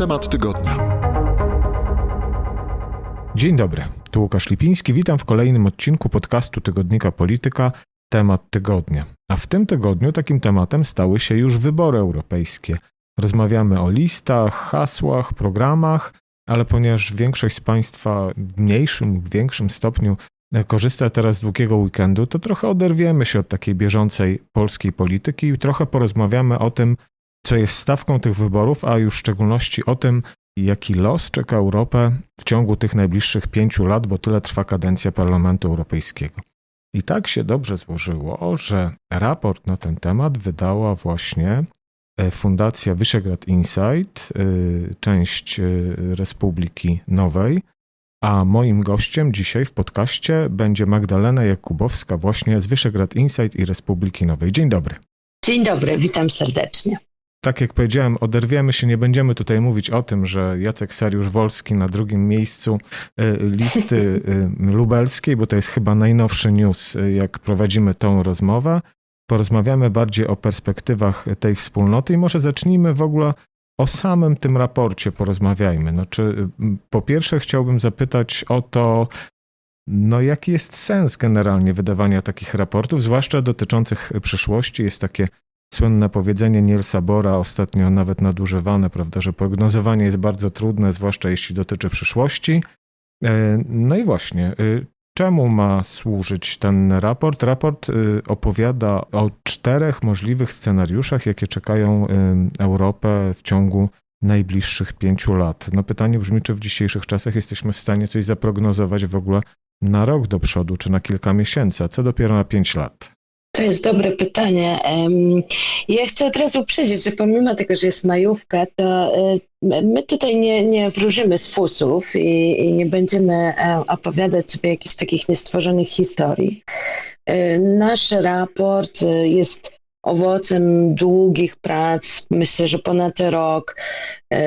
Temat tygodnia. Dzień dobry, tu Łukasz Lipiński. Witam w kolejnym odcinku podcastu Tygodnika Polityka Temat Tygodnia. A w tym tygodniu takim tematem stały się już wybory europejskie. Rozmawiamy o listach, hasłach, programach, ale ponieważ większość z Państwa w mniejszym lub większym stopniu korzysta teraz z długiego weekendu, to trochę oderwiemy się od takiej bieżącej polskiej polityki i trochę porozmawiamy o tym, co jest stawką tych wyborów, a już w szczególności o tym, jaki los czeka Europę w ciągu tych najbliższych pięciu lat, bo tyle trwa kadencja Parlamentu Europejskiego. I tak się dobrze złożyło, że raport na ten temat wydała właśnie e, Fundacja Wyszegrád Insight, e, część e, Republiki Nowej, a moim gościem dzisiaj w podcaście będzie Magdalena Jakubowska właśnie z Wyszegrád Insight i Republiki Nowej. Dzień dobry. Dzień dobry, witam serdecznie. Tak jak powiedziałem, oderwiemy się, nie będziemy tutaj mówić o tym, że Jacek Sariusz-Wolski na drugim miejscu listy lubelskiej, bo to jest chyba najnowszy news, jak prowadzimy tą rozmowę. Porozmawiamy bardziej o perspektywach tej wspólnoty i może zacznijmy w ogóle o samym tym raporcie porozmawiajmy. No, czy, po pierwsze, chciałbym zapytać o to, no, jaki jest sens generalnie wydawania takich raportów, zwłaszcza dotyczących przyszłości. Jest takie słynne powiedzenie Nielsa Bora, ostatnio nawet nadużywane, prawda, że prognozowanie jest bardzo trudne, zwłaszcza jeśli dotyczy przyszłości. No i właśnie, czemu ma służyć ten raport? Raport opowiada o czterech możliwych scenariuszach, jakie czekają Europę w ciągu najbliższych pięciu lat. No pytanie brzmi, czy w dzisiejszych czasach jesteśmy w stanie coś zaprognozować w ogóle na rok do przodu, czy na kilka miesięcy, a co dopiero na pięć lat? To jest dobre pytanie. Ja chcę od razu uprzedzić, że pomimo tego, że jest majówka, to e, my tutaj nie, nie wróżymy z fusów i, i nie będziemy e, opowiadać sobie jakichś takich niestworzonych historii. E, nasz raport jest owocem długich prac, myślę, że ponad rok,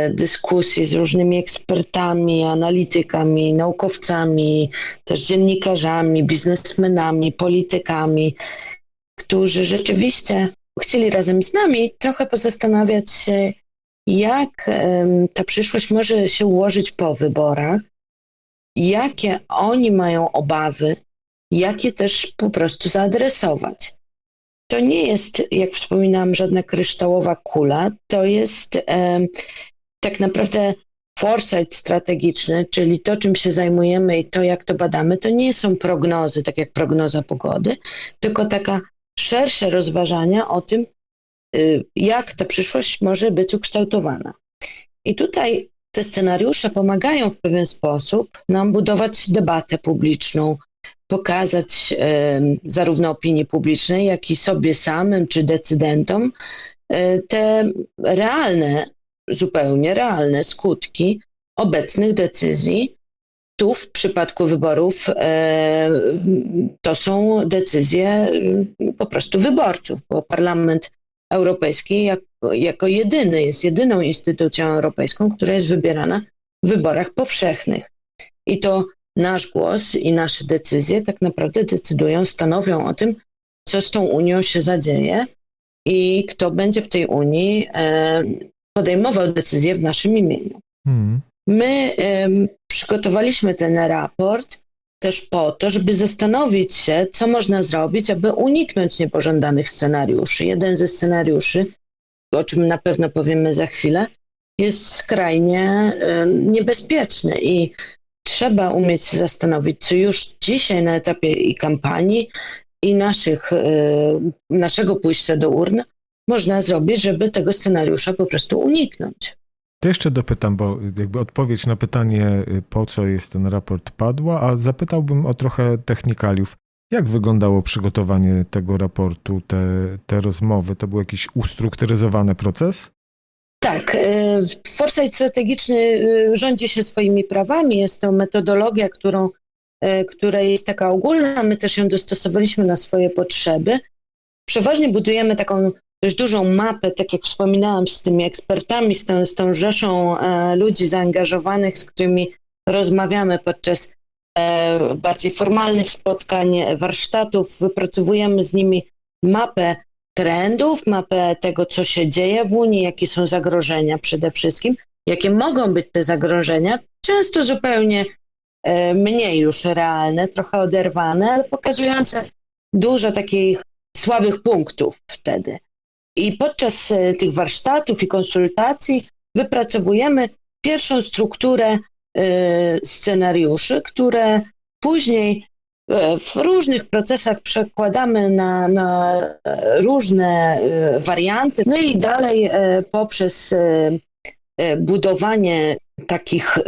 dyskusji z różnymi ekspertami, analitykami, naukowcami, też dziennikarzami, biznesmenami, politykami którzy rzeczywiście chcieli razem z nami trochę pozastanawiać się, jak ta przyszłość może się ułożyć po wyborach, jakie oni mają obawy, jakie też po prostu zaadresować. To nie jest, jak wspominałam, żadna kryształowa kula, to jest tak naprawdę foresight strategiczny, czyli to, czym się zajmujemy i to, jak to badamy, to nie są prognozy, tak jak prognoza pogody, tylko taka szersze rozważania o tym, y, jak ta przyszłość może być ukształtowana. I tutaj te scenariusze pomagają w pewien sposób nam budować debatę publiczną, pokazać zarówno opinii publicznej, jak i sobie samym czy decydentom y, te realne, zupełnie realne skutki obecnych decyzji tu w przypadku wyborów e, to są decyzje mm, po prostu wyborców, bo Parlament Europejski jako, jako jedyny jest jedyną instytucją europejską, która jest wybierana w wyborach powszechnych. I to nasz głos i nasze decyzje tak naprawdę decydują, stanowią o tym, co z tą Unią się zadzieje i kto będzie w tej Unii e, podejmował decyzje w naszym imieniu. Hmm. My przygotowaliśmy ten raport też po to, żeby zastanowić się, co można zrobić, aby uniknąć niepożądanych scenariuszy. Jeden ze scenariuszy, o czym na pewno powiemy za chwilę, jest skrajnie niebezpieczny i trzeba umieć się zastanowić, co już dzisiaj na etapie i kampanii, i naszych, naszego pójścia do urn można zrobić, żeby tego scenariusza po prostu uniknąć. To jeszcze dopytam, bo jakby odpowiedź na pytanie, y, po co jest ten raport, padła, a zapytałbym o trochę technikaliów. Jak wyglądało przygotowanie tego raportu, te, te rozmowy? To był jakiś ustrukturyzowany proces? Tak. Y, foresight strategiczny y, rządzi się swoimi prawami. Jest to metodologia, którą, która jest taka ogólna. My też ją dostosowaliśmy na swoje potrzeby. Przeważnie budujemy taką dość dużą mapę, tak jak wspominałam, z tymi ekspertami, z tą, z tą rzeszą e, ludzi zaangażowanych, z którymi rozmawiamy podczas e, bardziej formalnych spotkań, warsztatów, wypracowujemy z nimi mapę trendów, mapę tego, co się dzieje w Unii, jakie są zagrożenia przede wszystkim, jakie mogą być te zagrożenia, często zupełnie e, mniej już realne, trochę oderwane, ale pokazujące dużo takich słabych punktów wtedy. I podczas e, tych warsztatów i konsultacji wypracowujemy pierwszą strukturę e, scenariuszy, które później e, w różnych procesach przekładamy na, na różne warianty. No i dalej poprzez budowanie takich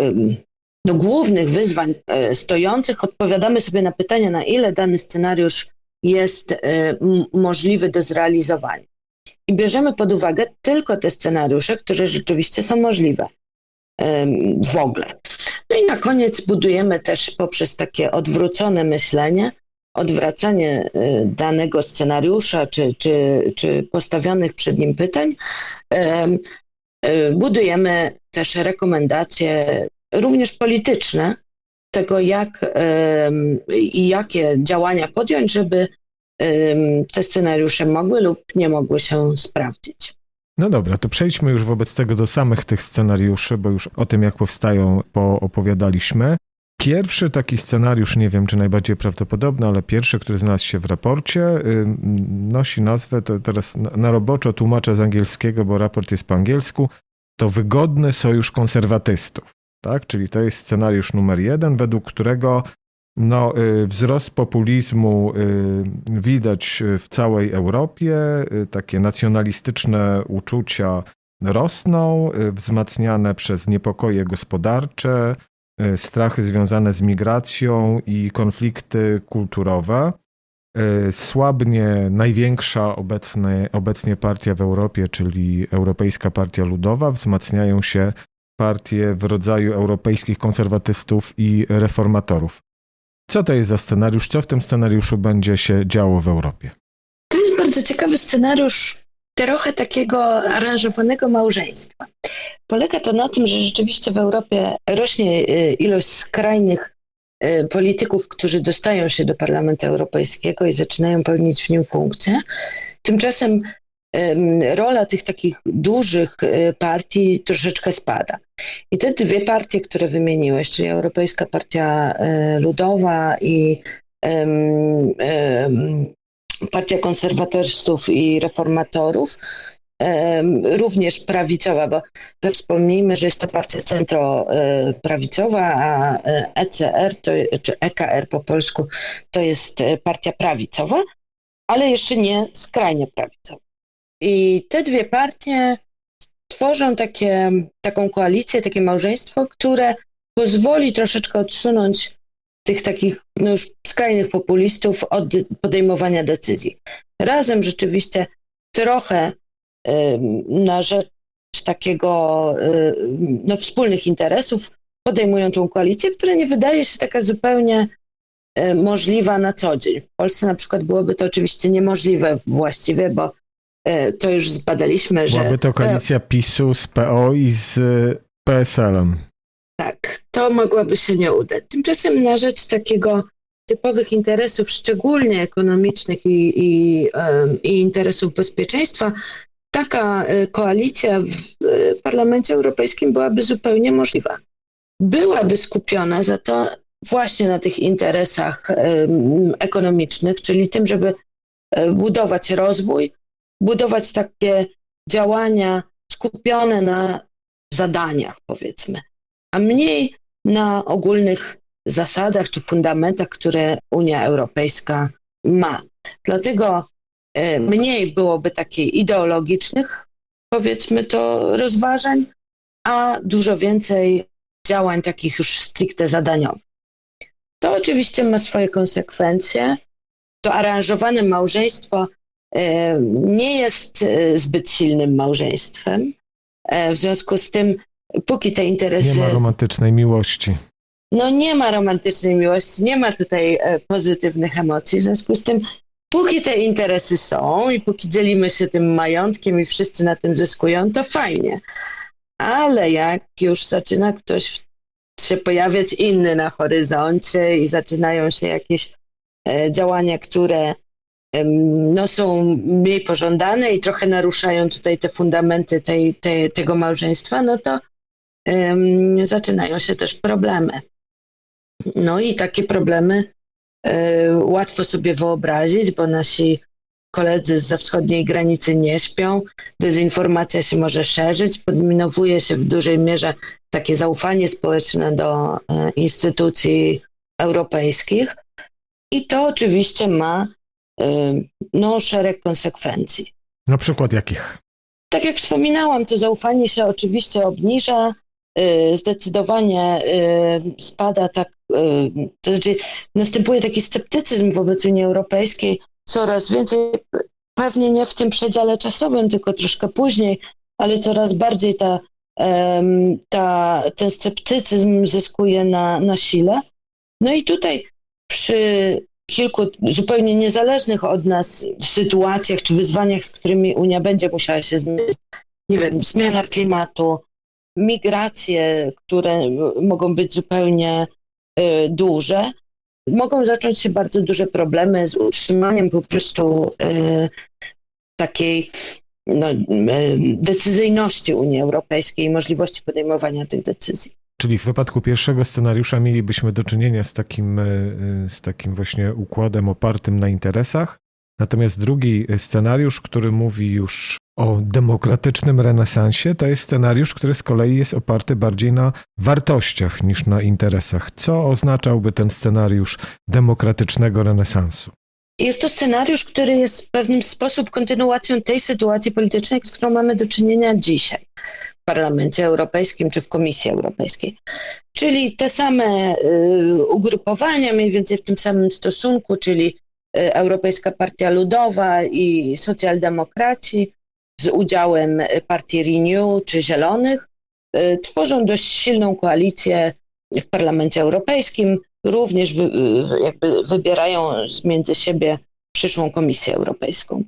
no, głównych wyzwań stojących odpowiadamy sobie na pytania, na ile dany scenariusz jest możliwy do zrealizowania. I bierzemy pod uwagę tylko te scenariusze, które rzeczywiście są możliwe w ogóle. No i na koniec budujemy też poprzez takie odwrócone myślenie, odwracanie e, danego scenariusza czy, czy, czy postawionych przed nim pytań, e, budujemy też rekomendacje również polityczne tego, jak i jakie działania podjąć, żeby te scenariusze mogły lub nie mogły się sprawdzić. No dobra, to przejdźmy już wobec tego do samych tych scenariuszy, bo już o tym, jak powstają, poopowiadaliśmy. Pierwszy taki scenariusz, nie wiem czy najbardziej prawdopodobny, ale pierwszy, który znalazł się w raporcie, nosi nazwę, to teraz na roboczo tłumaczę z angielskiego, bo raport jest po angielsku, to wygodny sojusz konserwatystów. Tak? Czyli to jest scenariusz numer jeden, według którego no, y, wzrost populizmu y, widać w całej Europie, y, takie nacjonalistyczne uczucia rosną, y, wzmacniane przez niepokoje gospodarcze, y, strachy związane z migracją i konflikty kulturowe. Y, Słabnie największa obecnie, obecnie partia w Europie, czyli Europejska Partia Ludowa, wzmacniają się partie w rodzaju europejskich konserwatystów i reformatorów. Co to jest za scenariusz? Co w tym scenariuszu będzie się działo w Europie? To jest bardzo ciekawy scenariusz trochę takiego aranżowanego małżeństwa. Polega to na tym, że rzeczywiście w Europie rośnie y, ilość skrajnych y, polityków, którzy dostają się do Parlamentu Europejskiego i zaczynają pełnić w nim funkcje. Tymczasem ym, rola tych takich dużych y, partii troszeczkę spada. I te dwie partie, które wymieniłeś, czyli Europejska Partia y, Ludowa i Partia Konserwatystów i Reformatorów, również prawicowa, bo wspomnijmy, że jest to partia centroprawicowa, a e, ECR, to, czy EKR po polsku, to jest e, partia prawicowa, ale jeszcze nie skrajnie prawicowa. I te dwie partie tworzą takie, taką koalicję, takie małżeństwo, które pozwoli troszeczkę odsunąć tych takich no już skrajnych populistów od podejmowania decyzji. Razem rzeczywiście trochę ym, na rzecz takiego ym, no, wspólnych interesów podejmują tą koalicję, która nie wydaje się taka zupełnie y, możliwa na co dzień. W Polsce na przykład byłoby to oczywiście niemożliwe właściwie, bo y, to już zbadaliśmy, że Byłaby to koalicja PiSu z PO i z PSL-em. Tak, to mogłoby się nie udać. Tymczasem na rzecz takiego typowych interesów, szczególnie ekonomicznych i, i, i interesów bezpieczeństwa, taka e, koalicja w e, Parlamencie Europejskim byłaby zupełnie możliwa. Byłaby skupiona za to właśnie na tych interesach ekonomicznych, czyli tym, żeby e, budować rozwój, budować takie działania skupione na zadaniach, powiedzmy a mniej na ogólnych zasadach czy fundamentach, które Unia Europejska ma. Dlatego e, mniej byłoby takich ideologicznych, powiedzmy to, rozważań, a dużo więcej działań takich już stricte zadaniowych. To oczywiście ma swoje konsekwencje. To aranżowane małżeństwo nie jest e, zbyt silnym małżeństwem. E, W związku z tym póki te interesy. Nie ma romantycznej miłości. No nie ma romantycznej miłości, nie ma tutaj e, pozytywnych emocji. W związku z tym, póki te interesy są i póki dzielimy się tym majątkiem i wszyscy na tym zyskują, to fajnie. Ale jak już zaczyna ktoś się pojawiać inny na horyzoncie i zaczynają się jakieś e, działania, które no, są mniej pożądane i trochę naruszają tutaj te fundamenty tej, tej, tego małżeństwa, no to em, zaczynają się też problemy. No i takie problemy e, łatwo sobie wyobrazić, bo nasi koledzy z wschodniej granicy nie śpią, dezinformacja się może szerzyć, podminowuje się w dużej mierze takie zaufanie społeczne do e, instytucji europejskich i to oczywiście ma no, szereg konsekwencji. Na przykład jakich? Tak jak wspominałam, to zaufanie się oczywiście obniża, y, zdecydowanie y, spada tak, y, to znaczy następuje taki sceptycyzm wobec Unii Europejskiej, coraz więcej, pewnie nie w tym przedziale czasowym, tylko troszkę później, ale coraz bardziej ta, ta, ten sceptycyzm zyskuje na, na sile. No i tutaj przy kilku zupełnie niezależnych od nas sytuacjach czy wyzwaniach, z którymi Unia będzie musiała się zmierzyć, nie wiem, zmiana klimatu, migracje, które mogą być zupełnie y, duże, mogą zacząć się bardzo duże problemy z utrzymaniem po prostu y, takiej no, y, decyzyjności Unii Europejskiej i możliwości podejmowania tych decyzji. Czyli w wypadku pierwszego scenariusza mielibyśmy do czynienia z takim, e, z takim właśnie układem opartym na interesach. Natomiast drugi scenariusz, który mówi już o demokratycznym renesansie, to jest scenariusz, który z kolei jest oparty bardziej na wartościach niż na interesach. Co oznaczałby ten scenariusz demokratycznego renesansu? Jest to scenariusz, który jest w pewien sposób kontynuacją tej sytuacji politycznej, z którą mamy do czynienia dzisiaj Parlamencie Europejskim czy w Komisji Europejskiej. Czyli te same y, ugrupowania, mniej więcej w tym samym stosunku, czyli y, Europejska Partia Ludowa i socjaldemokraci z udziałem partii Renew czy Zielonych y, tworzą dość silną koalicję w Parlamencie Europejskim, również wy, jakby wybierają między siebie przyszłą Komisję Europejską.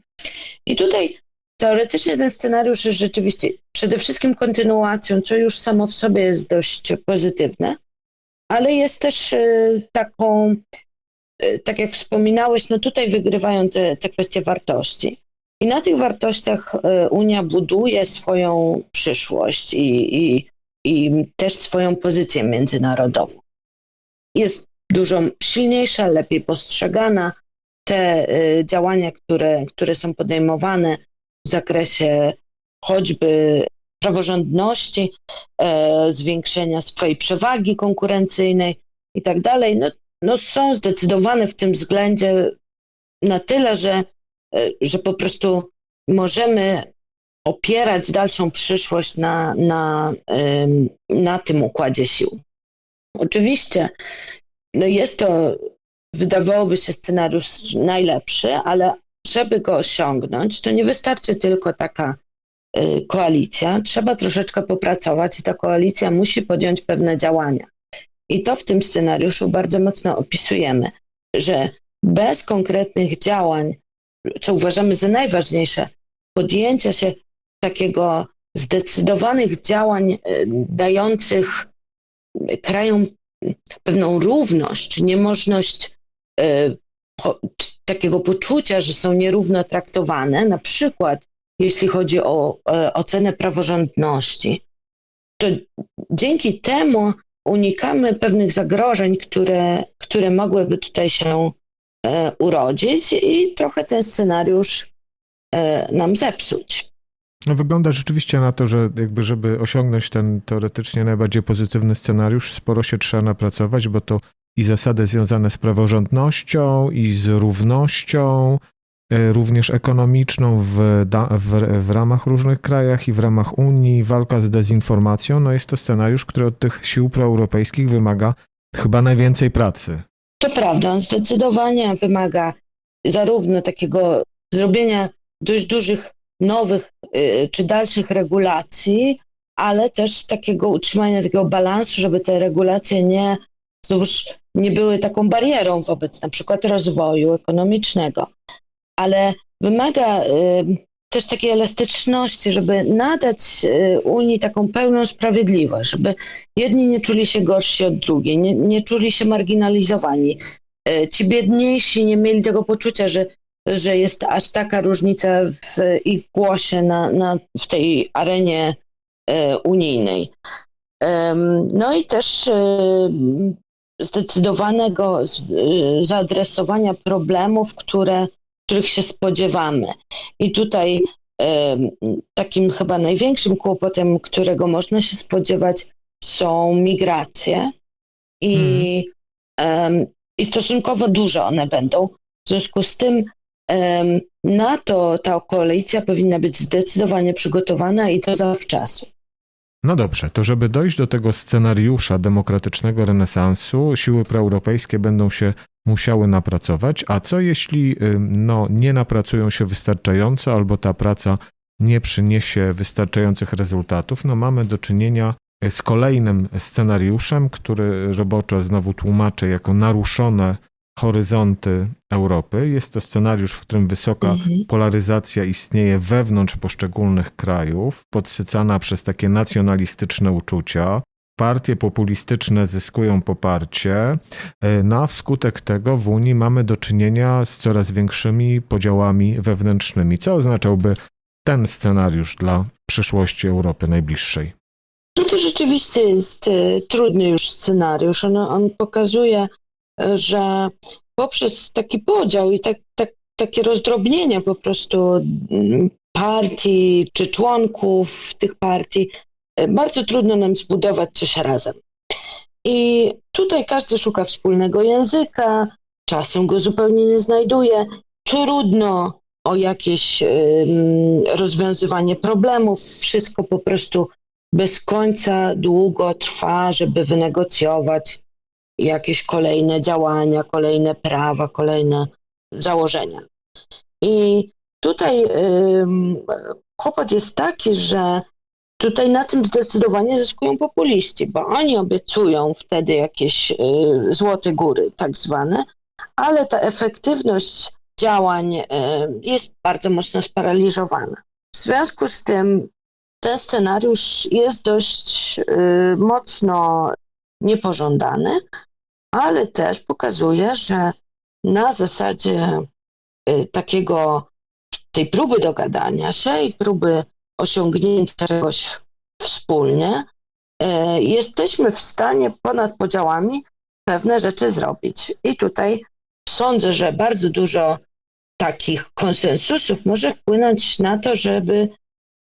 I tutaj teoretycznie ten scenariusz jest rzeczywiście przede wszystkim kontynuacją, co już samo w sobie jest dość pozytywne, ale jest też y, taką, y, tak jak wspominałeś, no tutaj wygrywają te, te kwestie wartości. I na tych wartościach y, Unia buduje swoją przyszłość i, i, i też swoją pozycję międzynarodową. Jest dużo silniejsza, lepiej postrzegana. Te działania, które, które są podejmowane w zakresie choćby praworządności, e, zwiększenia swojej przewagi konkurencyjnej i tak dalej, no, no są zdecydowane w tym względzie na tyle, że, e, że po prostu możemy opierać dalszą przyszłość na, na, ym, na tym układzie sił. Oczywiście no jest to, wydawałoby się scenariusz najlepszy, ale żeby go osiągnąć, to nie wystarczy tylko taka y, koalicja. Trzeba troszeczkę popracować i ta koalicja musi podjąć pewne działania. I to w tym scenariuszu bardzo mocno opisujemy, że bez konkretnych działań, co uważamy za najważniejsze, podjęcia się takiego zdecydowanych działań y, dających krajom pewną równość, niemożność po, takiego poczucia, że są nierówno traktowane, na przykład jeśli chodzi o e, ocenę praworządności, to dzięki temu unikamy pewnych zagrożeń, które, które mogłyby tutaj się e, urodzić i trochę ten scenariusz e, nam zepsuć. No wygląda rzeczywiście na to, że jakby żeby osiągnąć ten teoretycznie najbardziej pozytywny scenariusz, sporo się trzeba napracować, bo to i zasady związane z praworządnością, i z równością, e, również ekonomiczną w, w, w ramach różnych krajach i w ramach Unii, walka z dezinformacją, no jest to scenariusz, który od tych sił proeuropejskich wymaga chyba najwięcej pracy. To prawda, on zdecydowanie wymaga zarówno takiego zrobienia dość dużych nowych y, czy dalszych regulacji, ale też takiego utrzymania takiego balansu, żeby te regulacje nie, znowuż nie były taką barierą wobec na przykład rozwoju ekonomicznego. Ale wymaga y, też takiej elastyczności, żeby nadać y, Unii taką pełną sprawiedliwość, żeby jedni nie czuli się gorsi od drugich, nie, nie czuli się marginalizowani. Ci biedniejsi nie mieli tego poczucia, że że jest aż taka różnica w ich głosie na, na, w tej arenie e, unijnej. No i też zdecydowanego y, zaadresowania problemów, które, których się spodziewamy. I tutaj em, takim chyba największym kłopotem, którego można się spodziewać, są migracje. I, em, i stosunkowo duże one będą. W związku z tym na to ta koalicja powinna być zdecydowanie przygotowana i to zawczasu. No dobrze, to żeby dojść do tego scenariusza demokratycznego renesansu, siły proeuropejskie będą się musiały napracować, a co jeśli ym, no, nie napracują się wystarczająco albo ta praca nie przyniesie wystarczających rezultatów? No mamy do czynienia z kolejnym scenariuszem, który roboczo znowu tłumaczę jako naruszone horyzonty Europy. Jest to scenariusz, w którym wysoka Mhm. polaryzacja istnieje wewnątrz poszczególnych krajów, podsycana przez takie nacjonalistyczne uczucia. Partie populistyczne zyskują poparcie, e, no a wskutek tego w Unii mamy do czynienia z coraz większymi podziałami wewnętrznymi. Co oznaczałby ten scenariusz dla przyszłości Europy najbliższej? No to rzeczywiście jest e, trudny już scenariusz. On, on pokazuje, że poprzez taki podział i tak, tak, takie rozdrobnienie po prostu mm, partii czy członków tych partii, e, bardzo trudno nam zbudować coś razem. I tutaj każdy szuka wspólnego języka, czasem go zupełnie nie znajduje. Trudno o jakieś rozwiązywanie problemów, wszystko po prostu bez końca długo trwa, żeby wynegocjować jakieś kolejne działania, kolejne prawa, kolejne założenia. I tutaj kłopot jest taki, że tutaj na tym zdecydowanie zyskują populiści, bo oni obiecują wtedy jakieś y, złote góry, tak zwane, ale ta efektywność działań y, jest bardzo mocno sparaliżowana. W związku z tym ten scenariusz jest dość y, mocno niepożądany, ale też pokazuje, że na zasadzie y, takiego tej próby dogadania się i próby osiągnięcia czegoś wspólnie, y, jesteśmy w stanie ponad podziałami pewne rzeczy zrobić. I tutaj sądzę, że bardzo dużo takich konsensusów może wpłynąć na to, żeby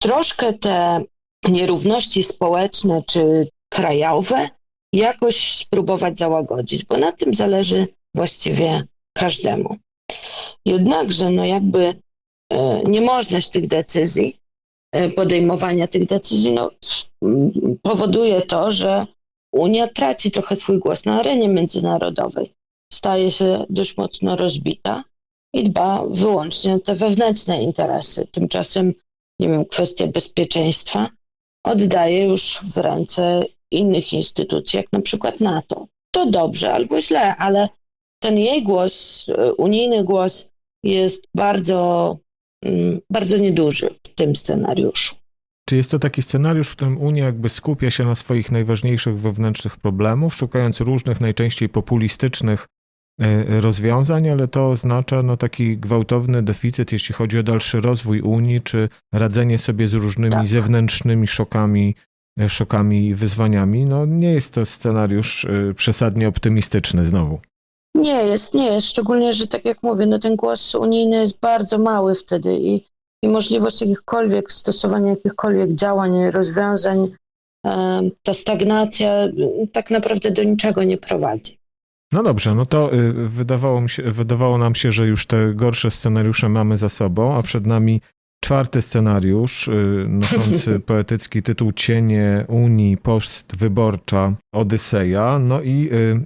troszkę te nierówności społeczne czy krajowe jakoś spróbować załagodzić, bo na tym zależy właściwie każdemu. Jednakże, no jakby e, niemożność tych decyzji, e, podejmowania tych decyzji, no, powoduje to, że Unia traci trochę swój głos na arenie międzynarodowej. Staje się dość mocno rozbita i dba wyłącznie o te wewnętrzne interesy. Tymczasem nie wiem, kwestia bezpieczeństwa oddaje już w ręce innych instytucji, jak na przykład NATO. To dobrze albo źle, ale ten jej głos, e, unijny głos jest bardzo, mm, bardzo nieduży w tym scenariuszu. Czy jest to taki scenariusz, w którym Unia jakby skupia się na swoich najważniejszych wewnętrznych problemów, szukając różnych, najczęściej populistycznych e, rozwiązań, ale to oznacza no, taki gwałtowny deficyt, jeśli chodzi o dalszy rozwój Unii, czy radzenie sobie z różnymi Tak. zewnętrznymi szokami, szokami i wyzwaniami. No, nie jest to scenariusz e, przesadnie optymistyczny znowu. Nie jest, nie jest, szczególnie, że tak jak mówię, no ten głos unijny jest bardzo mały wtedy i, i możliwość jakichkolwiek, stosowania jakichkolwiek działań, rozwiązań, ta stagnacja m, tak naprawdę do niczego nie prowadzi. No dobrze, no to y, wydawało, się, wydawało nam się, że już te gorsze scenariusze mamy za sobą, a przed nami czwarty scenariusz y, noszący poetycki tytuł Cienie Unii postwyborcza Odyseja. No i y,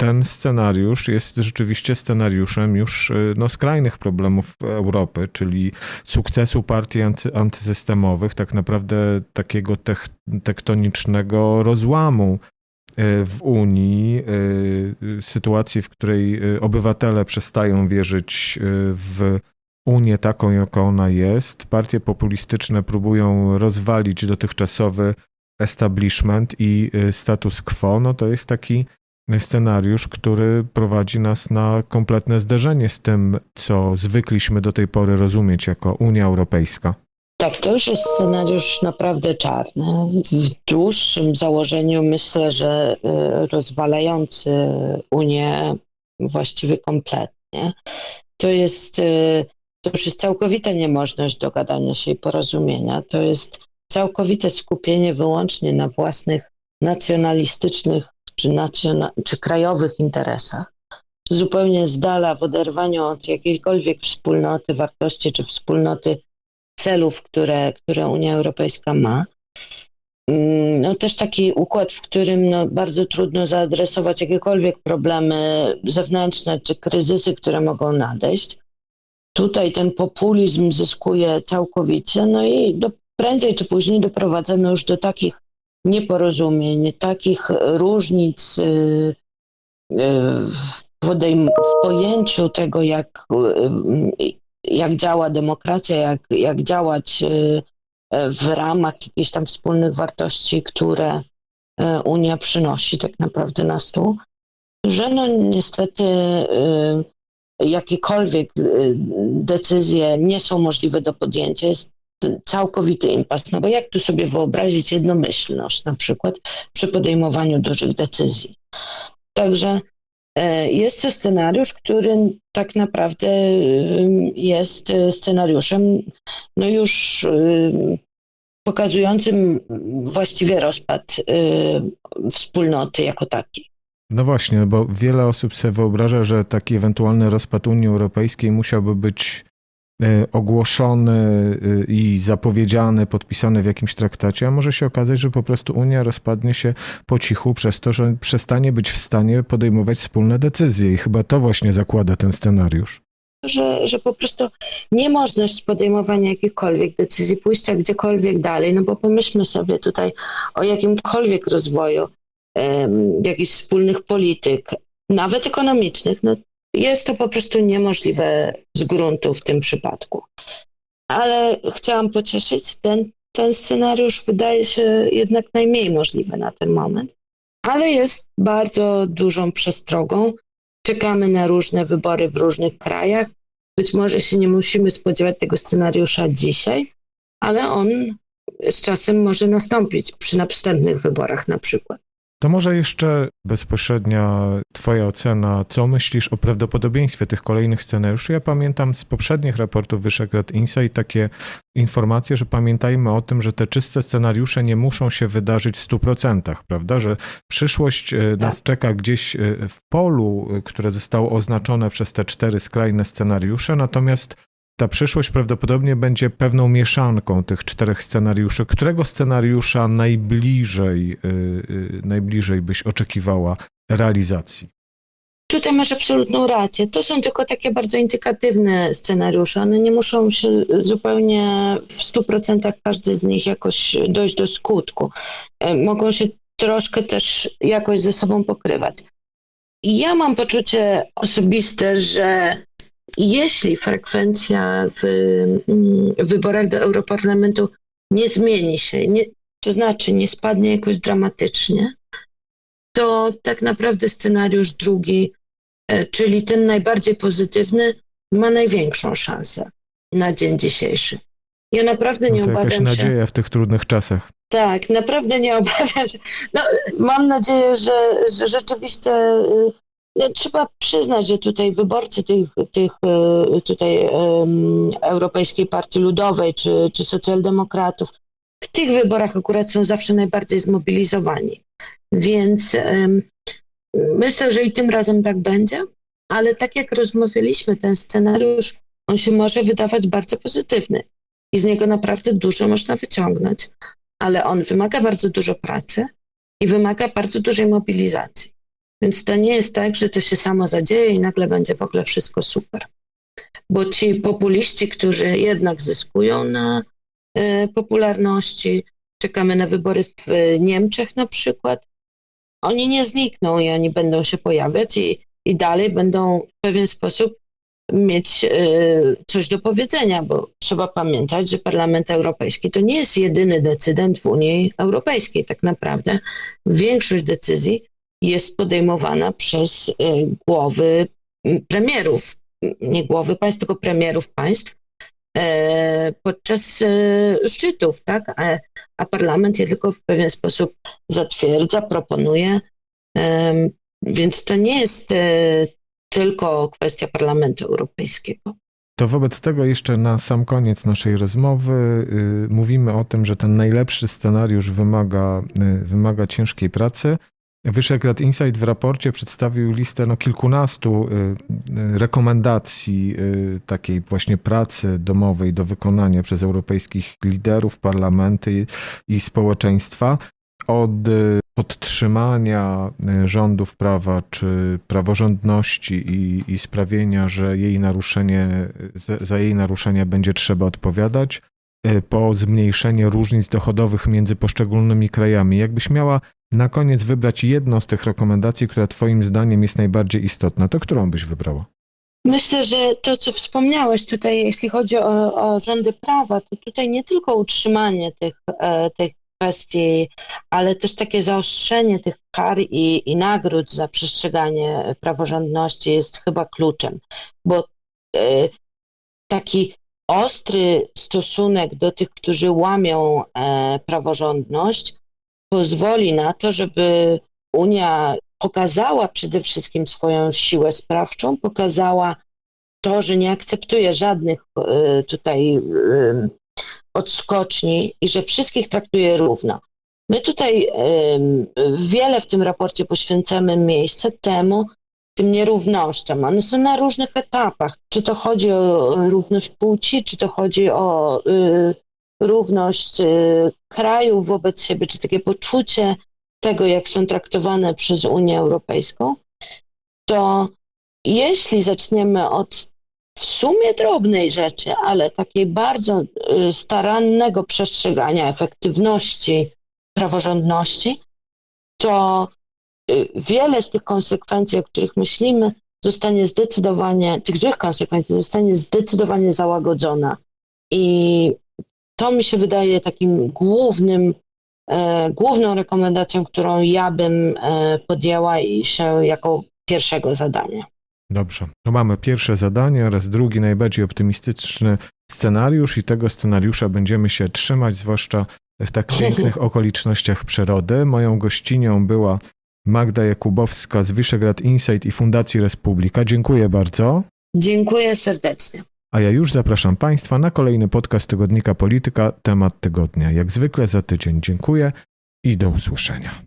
ten scenariusz jest rzeczywiście scenariuszem już y, no, skrajnych problemów Europy, czyli sukcesu partii anty, antysystemowych, tak naprawdę takiego tech, tektonicznego rozłamu w Unii, sytuacji, w której obywatele przestają wierzyć w Unię taką, jaką ona jest. Partie populistyczne próbują rozwalić dotychczasowy establishment i y, status quo. No to jest taki scenariusz, który prowadzi nas na kompletne zderzenie z tym, co zwykliśmy do tej pory rozumieć jako Unia Europejska. Tak, to już jest scenariusz naprawdę czarny. W dłuższym założeniu myślę, że y, rozwalający Unię właściwie kompletnie. To jest, y, to już jest całkowita niemożność dogadania się i porozumienia. To jest całkowite skupienie wyłącznie na własnych nacjonalistycznych czy, nacjona, czy krajowych interesach. Zupełnie z dala, w oderwaniu od jakiejkolwiek wspólnoty wartości czy wspólnoty celów, które, które Unia Europejska ma. Mm, No też taki układ, w którym no, bardzo trudno zaadresować jakiekolwiek problemy zewnętrzne czy kryzysy, które mogą nadejść. Tutaj ten populizm zyskuje całkowicie, no i do, prędzej czy później doprowadzamy już do takich nieporozumień, takich różnic y, y, w, podejm- w pojęciu tego, jak, y, jak działa demokracja, jak, jak działać w ramach jakichś tam wspólnych wartości, które Unia przynosi tak naprawdę na stół, że no niestety jakiekolwiek y, decyzje nie są możliwe do podjęcia. Jest całkowity impas, no bo jak tu sobie wyobrazić jednomyślność na przykład przy podejmowaniu dużych decyzji. Także e, jest to scenariusz, który tak naprawdę y, jest e, scenariuszem no już y, pokazującym właściwie rozpad y, wspólnoty jako takiej. No właśnie, bo wiele osób sobie wyobraża, że taki ewentualny rozpad Unii Europejskiej musiałby być e, ogłoszony e, i zapowiedziany, podpisany w jakimś traktacie, a może się okazać, że po prostu Unia rozpadnie się po cichu przez to, że przestanie być w stanie podejmować wspólne decyzje. I chyba to właśnie zakłada ten scenariusz. że, że po prostu niemożność podejmowania jakichkolwiek decyzji, pójścia gdziekolwiek dalej, no bo pomyślmy sobie tutaj o jakimkolwiek rozwoju jakichś wspólnych polityk, nawet ekonomicznych, no jest to po prostu niemożliwe z gruntu w tym przypadku. Ale chciałam pocieszyć, ten, ten scenariusz wydaje się jednak najmniej możliwy na ten moment, ale jest bardzo dużą przestrogą. Czekamy na różne wybory w różnych krajach. Być może się nie musimy spodziewać tego scenariusza dzisiaj, ale on z czasem może nastąpić przy następnych wyborach na przykład. To może jeszcze bezpośrednia Twoja ocena, co myślisz o prawdopodobieństwie tych kolejnych scenariuszy? Ja pamiętam z poprzednich raportów Wyszehrad Insight takie informacje, że pamiętajmy o tym, że te czyste scenariusze nie muszą się wydarzyć w 100%, prawda? Że przyszłość e, nas czeka gdzieś e, w polu, e, które zostało oznaczone przez te cztery skrajne scenariusze, natomiast ta przyszłość prawdopodobnie będzie pewną mieszanką tych czterech scenariuszy. Którego scenariusza najbliżej, y, y, najbliżej byś oczekiwała realizacji? Tutaj masz absolutną rację. To są tylko takie bardzo indykatywne scenariusze. One nie muszą się zupełnie w 100% każdy z nich jakoś dojść do skutku. E, Mogą się troszkę też jakoś ze sobą pokrywać. Ja mam poczucie osobiste, że jeśli frekwencja w mm, w wyborach do Europarlamentu nie zmieni się, nie, to znaczy nie spadnie jakoś dramatycznie, to tak naprawdę scenariusz drugi, e, czyli ten najbardziej pozytywny, ma największą szansę na dzień dzisiejszy. Ja naprawdę nie No to obawiam się. nadzieja w tych trudnych czasach. Tak, naprawdę nie obawiam się. No, mam nadzieję, że, że rzeczywiście y, trzeba przyznać, że tutaj wyborcy tych, tych y, tutaj Europejskiej Partii Ludowej czy, czy socjaldemokratów w tych wyborach akurat są zawsze najbardziej zmobilizowani. Więc myślę, że i tym razem tak będzie, ale tak jak rozmawialiśmy, ten scenariusz, on się może wydawać bardzo pozytywny i z niego naprawdę dużo można wyciągnąć ale on wymaga bardzo dużo pracy i wymaga bardzo dużej mobilizacji. Więc to nie jest tak, że to się samo zadzieje i nagle będzie w ogóle wszystko super. Bo ci populiści, którzy jednak zyskują na e, popularności, czekamy na wybory w e, Niemczech na przykład, oni nie znikną i oni będą się pojawiać i, i dalej będą w pewien sposób mieć e, coś do powiedzenia, bo trzeba pamiętać, że Parlament Europejski to nie jest jedyny decydent w Unii Europejskiej. Tak naprawdę większość decyzji jest podejmowana przez e, głowy premierów, nie głowy państw, tylko premierów państw. e, podczas e, szczytów, tak? A, a parlament je tylko w pewien sposób zatwierdza, proponuje. Em, Więc to nie jest e, tylko kwestia Parlamentu Europejskiego. To wobec tego jeszcze na sam koniec naszej rozmowy y, mówimy o tym, że ten najlepszy scenariusz wymaga, y, wymaga ciężkiej pracy. Wyszehrad Insight w raporcie przedstawił listę no, kilkunastu y, y, rekomendacji y, takiej właśnie pracy domowej do wykonania przez europejskich liderów, parlamenty i, i społeczeństwa. Od y, podtrzymania y, rządów prawa czy praworządności i, i sprawienia, że jej naruszenie, za, za jej naruszenie będzie trzeba odpowiadać, po zmniejszenie różnic dochodowych między poszczególnymi krajami. Jakbyś miała na koniec wybrać jedną z tych rekomendacji, która Twoim zdaniem jest najbardziej istotna, to którą byś wybrała? Myślę, że to, co wspomniałeś tutaj, jeśli chodzi o, o rządy prawa, to tutaj nie tylko utrzymanie tych, e, tych kwestii, ale też takie zaostrzenie tych kar i, i nagród za przestrzeganie praworządności jest chyba kluczem, bo e, taki ostry stosunek do tych, którzy łamią e, praworządność, pozwoli na to, żeby Unia pokazała przede wszystkim swoją siłę sprawczą, pokazała to, że nie akceptuje żadnych e, tutaj e, odskoczni i że wszystkich traktuje równo. My tutaj e, wiele w tym raporcie poświęcamy miejsce temu, tym nierównościom. One są na różnych etapach. Czy to chodzi o równość płci, czy to chodzi o równość y, krajów wobec siebie, czy takie poczucie tego, jak są traktowane przez Unię Europejską, to jeśli zaczniemy od w sumie drobnej rzeczy, ale takiej bardzo y, starannego przestrzegania efektywności praworządności, to y, wiele z tych konsekwencji, o których myślimy, zostanie zdecydowanie, tych złych konsekwencji zostanie zdecydowanie załagodzona. I to mi się wydaje takim głównym, e, główną rekomendacją, którą ja bym e, podjęła i się jako pierwszego zadania. Dobrze. No mamy pierwsze zadanie oraz drugi, najbardziej optymistyczny scenariusz, i tego scenariusza będziemy się trzymać, zwłaszcza w tak pięknych okolicznościach przyrody. Moją gościnią była Magda Jakubowska z Wyszehrad Insight i Fundacji Republika. Dziękuję bardzo. Dziękuję serdecznie. A ja już zapraszam Państwa na kolejny podcast Tygodnika Polityka, temat tygodnia. Jak zwykle za tydzień dziękuję i do usłyszenia.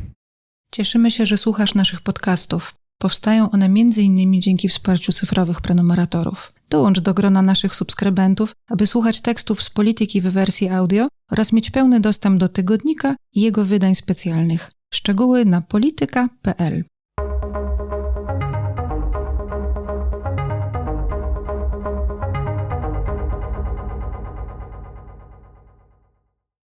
Cieszymy się, że słuchasz naszych podcastów. Powstają one m.in. dzięki wsparciu cyfrowych prenumeratorów. Dołącz do grona naszych subskrybentów, aby słuchać tekstów z polityki w wersji audio oraz mieć pełny dostęp do tygodnika i jego wydań specjalnych. Szczegóły na polityka.pl